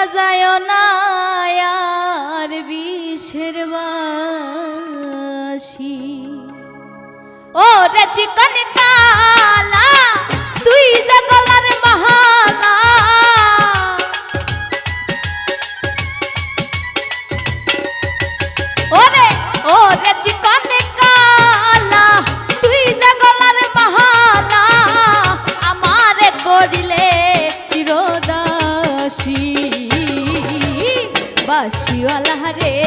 বাজায় না আর বাসি। ও রে চিকন কালা, তুই জগলার মহালা ওরে ও রে চিকন কালা, তুই জগলার মহালা আমারে করিলে বাড়িওয়ালা রে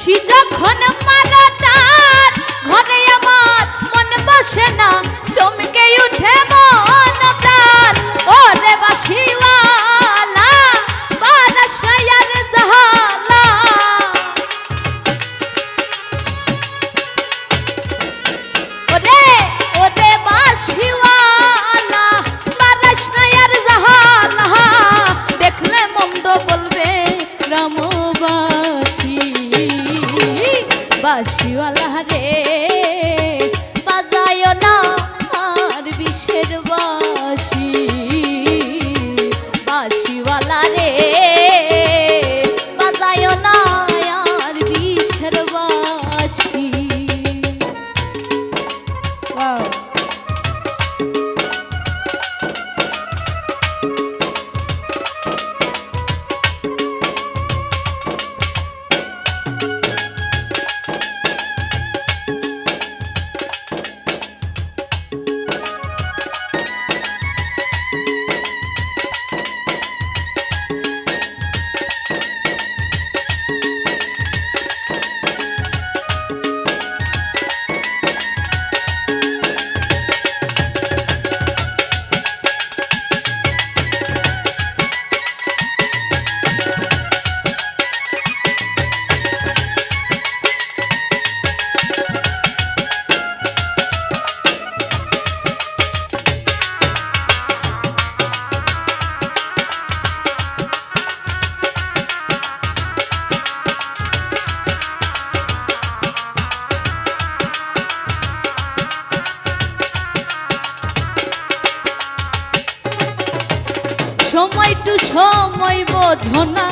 খুশি যখন Wow. বোঝো না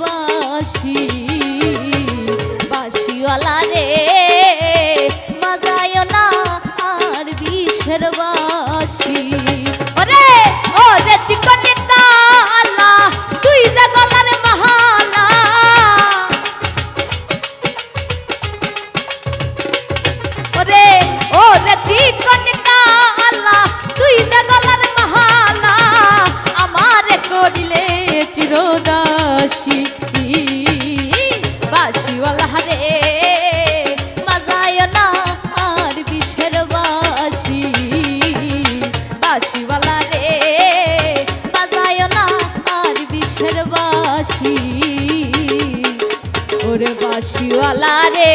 বাসি বাসিওয়ালা রে বাসিওয়ালা রে বাজায় না আর বিষের বাসি বাসিওয়ালা রে, বাজায় না আর বিষের বাসি ওরে বাসিওয়ালা রে